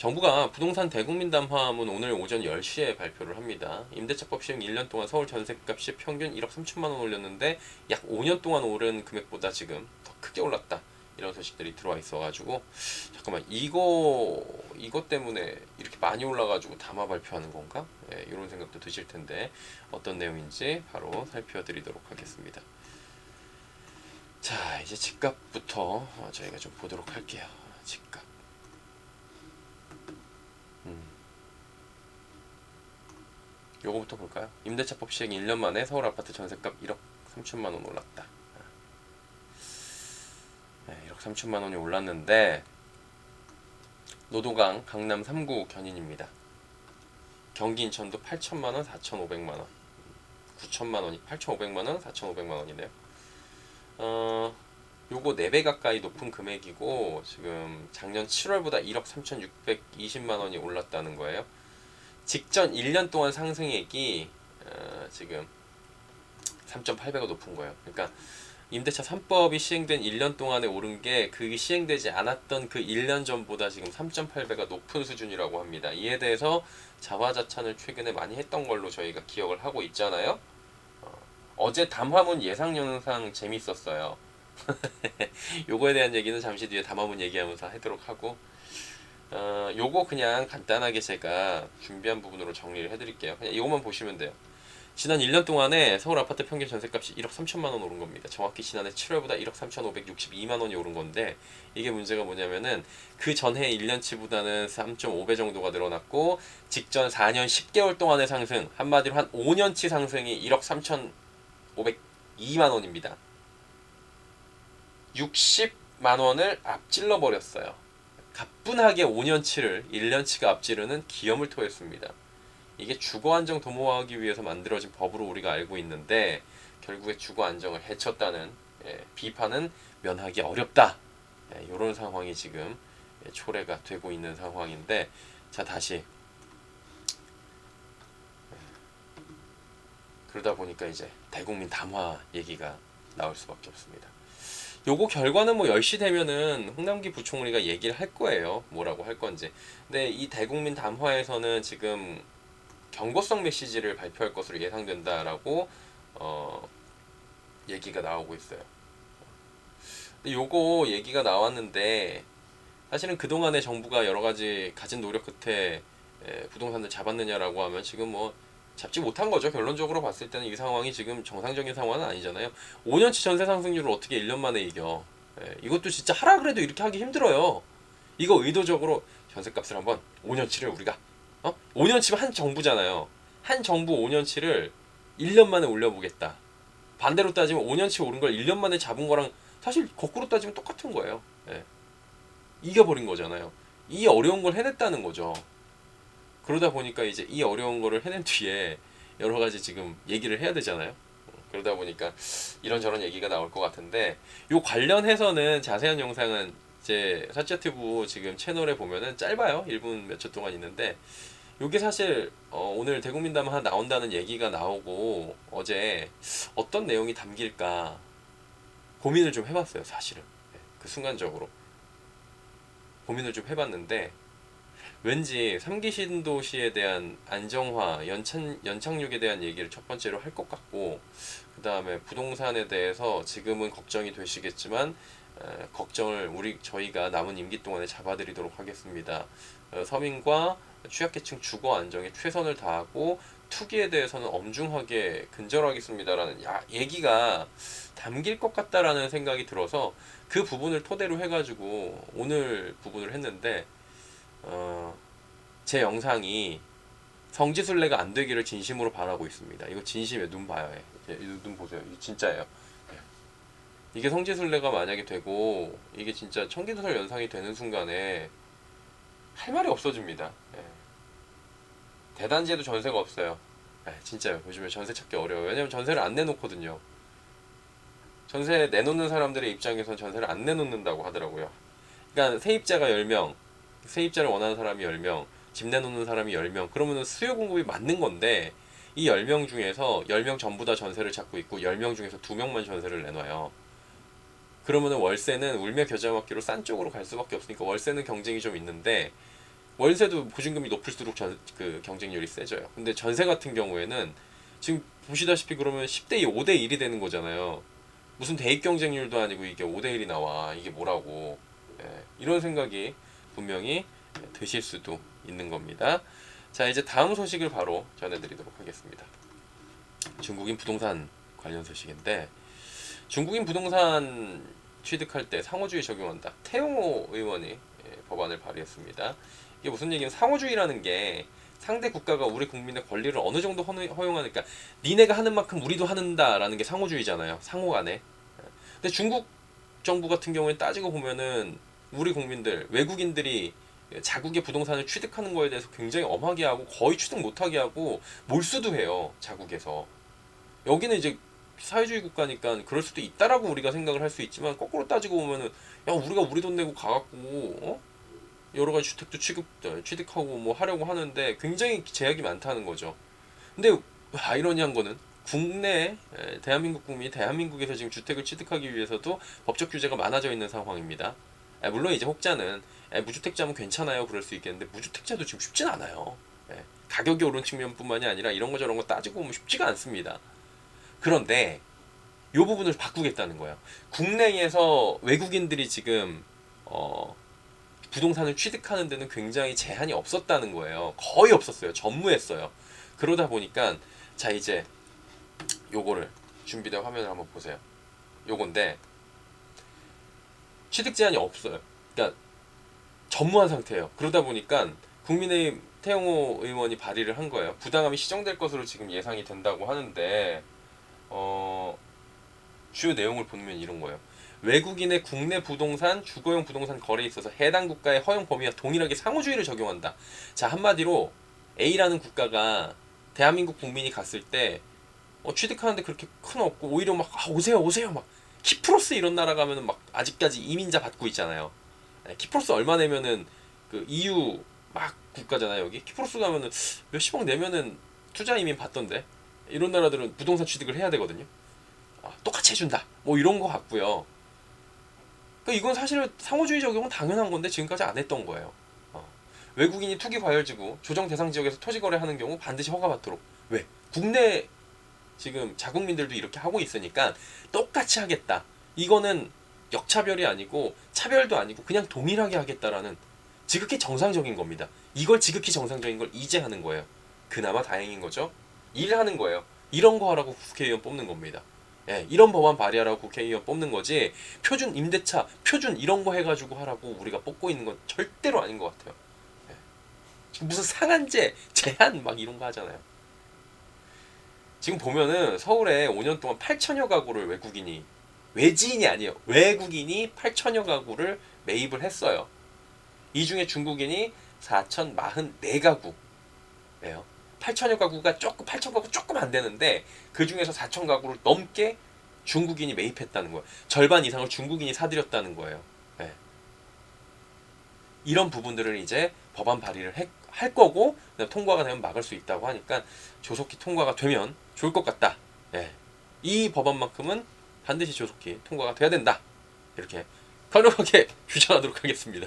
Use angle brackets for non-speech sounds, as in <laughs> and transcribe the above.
정부가 부동산 대국민 담화문 오늘 오전 10시에 발표를 합니다. 임대차법 시행 1년 동안 서울 전세값이 평균 1억 3천만 원 올렸는데 약 5년 동안 오른 금액보다 지금 더 크게 올랐다. 이런 소식들이 들어와 있어가지고 잠깐만 이거 이것 때문에 이렇게 많이 올라가지고 담화 발표하는 건가? 예, 이런 생각도 드실 텐데 어떤 내용인지 바로 살펴드리도록 하겠습니다. 자 이제 집값부터 어, 저희가 좀 보도록 할게요. 집값. 음. 요거부터 볼까요? 임대차법 시행 1년 만에 서울 아파트 전세값 1억 3천만 원 올랐다. 네, 1억 3천만 원이 올랐는데 노도강 강남 3구 견인입니다. 경기 인천도 8천만 원, 4,500만 원, 9천만 원이 8,500만 원, 4,500만 원이네요. 어, 요거 4배 가까이 높은 금액이고 지금 작년 7월보다 1억 3,620만 원이 올랐다는 거예요. 직전 1년 동안 상승액이 어, 지금 3.8배가 높은 거예요. 그러니까 임대차 3법이 시행된 1년 동안에 오른 게그 시행되지 않았던 그 1년 전보다 지금 3.8배가 높은 수준이라고 합니다. 이에 대해서 자화자찬을 최근에 많이 했던 걸로 저희가 기억을 하고 있잖아요. 어, 어제 담화문 예상 영상 재밌었어요. <laughs> 요거에 대한 얘기는 잠시 뒤에 담화문 얘기하면서 하도록 하고 어, 요거 그냥 간단하게 제가 준비한 부분으로 정리를 해드릴게요. 그냥 이것만 보시면 돼요. 지난 1년 동안에 서울 아파트 평균 전세값이 1억 3천만 원 오른 겁니다. 정확히 지난해 7월보다 1억 3,562만 원이 오른 건데 이게 문제가 뭐냐면은 그 전해 1년치보다는 3.5배 정도가 늘어났고 직전 4년 10개월 동안의 상승 한마디로 한 5년치 상승이 1억 3,502만 원입니다. 60만 원을 앞질러 버렸어요. 가뿐하게 5년치를 1년치가 앞지르는 기염을 토했습니다. 이게 주거 안정 도모하기 위해서 만들어진 법으로 우리가 알고 있는데 결국에 주거 안정을 해쳤다는 예, 비판은 면하기 어렵다. 예, 이런 상황이 지금 예, 초래가 되고 있는 상황인데 자 다시 예, 그러다 보니까 이제 대국민 담화 얘기가 나올 수밖에 없습니다. 요거 결과는 뭐 10시 되면은 홍남기 부총리가 얘기를 할 거예요. 뭐라고 할 건지. 근데 이 대국민 담화에서는 지금 경고성 메시지를 발표할 것으로 예상된다라고 어, 얘기가 나오고 있어요. 요거 얘기가 나왔는데 사실은 그동안에 정부가 여러 가지 가진 노력 끝에 에, 부동산을 잡았느냐라고 하면 지금 뭐 잡지 못한 거죠. 결론적으로 봤을 때는 이 상황이 지금 정상적인 상황은 아니잖아요. 5년치 전세 상승률을 어떻게 1년 만에 이겨? 에, 이것도 진짜 하라 그래도 이렇게 하기 힘들어요. 이거 의도적으로 전세값을 한번 5년치를 우리가 어? 5년치면 한 정부잖아요. 한 정부 5년치를 1년 만에 올려보겠다. 반대로 따지면 5년치 오른 걸 1년 만에 잡은 거랑 사실 거꾸로 따지면 똑같은 거예요. 예. 이겨버린 거잖아요. 이 어려운 걸 해냈다는 거죠. 그러다 보니까 이제 이 어려운 거를 해낸 뒤에 여러 가지 지금 얘기를 해야 되잖아요. 그러다 보니까 이런저런 얘기가 나올 것 같은데 요 관련해서는 자세한 영상은 제 사치아티브 지금 채널에 보면은 짧아요. 1분 몇 초 동안 있는데 요게 사실 어, 오늘 대국민담 하나 나온다는 얘기가 나오고 어제 어떤 내용이 담길까 고민을 좀 해봤어요. 사실은 네, 그 순간적으로 고민을 좀 해봤는데 왠지 3기 신도시에 대한 안정화, 연착, 연착륙에 대한 얘기를 첫 번째로 할 것 같고 그 다음에 부동산에 대해서 지금은 걱정이 되시겠지만 에, 걱정을 우리 저희가 남은 임기 동안에 잡아드리도록 하겠습니다. 어, 서민과 취약계층 주거 안정에 최선을 다하고 투기에 대해서는 엄중하게 근절하겠습니다라는 야, 얘기가 담길 것 같다라는 생각이 들어서 그 부분을 토대로 해가지고 오늘 부분을 했는데 어, 제 영상이 성지순례가 안 되기를 진심으로 바라고 있습니다. 이거 진심에 눈 봐요. 예, 이눈 보세요. 이거 진짜예요. 예. 이게 성지순례가 만약에 되고 이게 진짜 청기도설 연상이 되는 순간에 할 말이 없어집니다. 예. 대단지에도 전세가 없어요. 예, 진짜요. 요즘에 전세 찾기 어려워요. 왜냐면 전세를 안 내놓거든요. 전세 내놓는 사람들의 입장에선 전세를 안 내놓는다고 하더라고요. 그러니까 세입자가 10명, 세입자를 원하는 사람이 10명, 집 내놓는 사람이 10명. 그러면은 수요 공급이 맞는 건데 이 10명 중에서 10명 전부 다 전세를 찾고 있고 10명 중에서 2명만 전세를 내놔요. 그러면은 월세는 울며 겨자 먹기로 싼 쪽으로 갈 수밖에 없으니까 월세는 경쟁이 좀 있는데 월세도 보증금이 높을수록 전, 그 경쟁률이 세져요. 근데 전세 같은 경우에는 지금 보시다시피 그러면 10대 2, 5대 1이 되는 거잖아요. 무슨 대입 경쟁률도 아니고 이게 5대 1이 나와. 이게 뭐라고. 예, 이런 생각이 분명히 드실 수도 있는 겁니다. 자, 이제 다음 소식을 바로 전해드리도록 하겠습니다. 중국인 부동산 관련 소식인데 중국인 부동산 취득할 때 상호주의 적용한다. 태용호 의원이 예, 법안을 발의했습니다. 이게 무슨 얘기냐면 상호주의라는 게 상대 국가가 우리 국민의 권리를 어느 정도 허- 허용하니까 니네가 하는 만큼 우리도 하는다라는 게 상호주의잖아요. 상호 간에. 근데 중국 정부 같은 경우에 따지고 보면은 우리 국민들 외국인들이 자국의 부동산을 취득하는 거에 대해서 굉장히 엄하게 하고 거의 취득 못하게 하고 몰수도 해요. 자국에서. 여기는 이제 사회주의 국가니까 그럴 수도 있다라고 우리가 생각을 할 수 있지만 거꾸로 따지고 보면은 야 우리가 우리 돈 내고 가갖고 어? 여러 가지 주택도 취급 어, 취득하고 뭐 하려고 하는데 굉장히 제약이 많다는 거죠. 근데 아이러니한 거는 국내 에, 대한민국 국민이 대한민국에서 지금 주택을 취득하기 위해서도 법적 규제가 많아져 있는 상황입니다. 에, 물론 이제 혹자는 에, 무주택자면 괜찮아요 그럴 수 있겠는데 무주택자도 지금 쉽진 않아요. 에, 가격이 오른 측면뿐만이 아니라 이런 거 저런 거 따지고 보면 쉽지가 않습니다. 그런데 이 부분을 바꾸겠다는 거예요. 국내에서 외국인들이 지금 어, 부동산을 취득하는 데는 굉장히 제한이 없었다는 거예요. 거의 없었어요. 전무했어요. 그러다 보니까 자 이제 요거를 준비된 화면을 한번 보세요. 요건데 취득 제한이 없어요. 그러니까 전무한 상태예요. 그러다 보니까 국민의힘 태영호 의원이 발의를 한 거예요. 부당함이 시정될 것으로 지금 예상이 된다고 하는데 어, 주요 내용을 보면 이런 거예요. 외국인의 국내 부동산, 주거용 부동산 거래에 있어서 해당 국가의 허용 범위와 동일하게 상호주의를 적용한다. 자 한마디로 A라는 국가가 대한민국 국민이 갔을 때 어, 취득하는데 그렇게 큰 없고 오히려 막 아, 오세요 오세요 막 키프로스 이런 나라 가면은 막 아직까지 이민자 받고 있잖아요. 네, 키프로스 얼마 내면은 그 EU 막 국가잖아요 여기 키프로스 가면은 몇십억 내면은 투자 이민 받던데 이런 나라들은 부동산 취득을 해야 되거든요. 아, 똑같이 해준다. 뭐 이런 거 같고요. 그러니까 이건 사실은 상호주의 적용은 당연한 건데 지금까지 안 했던 거예요. 어. 외국인이 투기 과열지구 조정 대상 지역에서 토지 거래하는 경우 반드시 허가받도록. 왜? 국내 지금 자국민들도 이렇게 하고 있으니까 똑같이 하겠다. 이거는 역차별이 아니고 차별도 아니고 그냥 동일하게 하겠다라는 지극히 정상적인 겁니다. 이걸 지극히 정상적인 걸 이제 하는 거예요. 그나마 다행인 거죠. 일하는 거예요. 이런 거 하라고 국회의원 뽑는 겁니다. 예, 이런 법안 발의하라고 국회의원 뽑는 거지 표준 임대차, 표준 이런 거 해가지고 하라고 우리가 뽑고 있는 건 절대로 아닌 것 같아요. 예. 무슨 상한제, 제한 막 이런 거 하잖아요. 지금 보면은 서울에 5년 동안 8천여 가구를 외국인이 외지인이 아니에요. 외국인이 8천여 가구를 매입을 했어요. 이 중에 중국인이 4,044가구예요. 8천여 가구가 조금 8천 가구 조금 안 되는데 그 중에서 4천 가구를 넘게 중국인이 매입했다는 거예요. 절반 이상을 중국인이 사들였다는 거예요. 예. 이런 부분들을 이제 법안 발의를 해- 할 거고 통과가 되면 막을 수 있다고 하니까 조속히 통과가 되면 좋을 것 같다. 예. 이 법안만큼은 반드시 조속히 통과가 돼야 된다. 이렇게 강력하게 주장하도록 <laughs> 하겠습니다.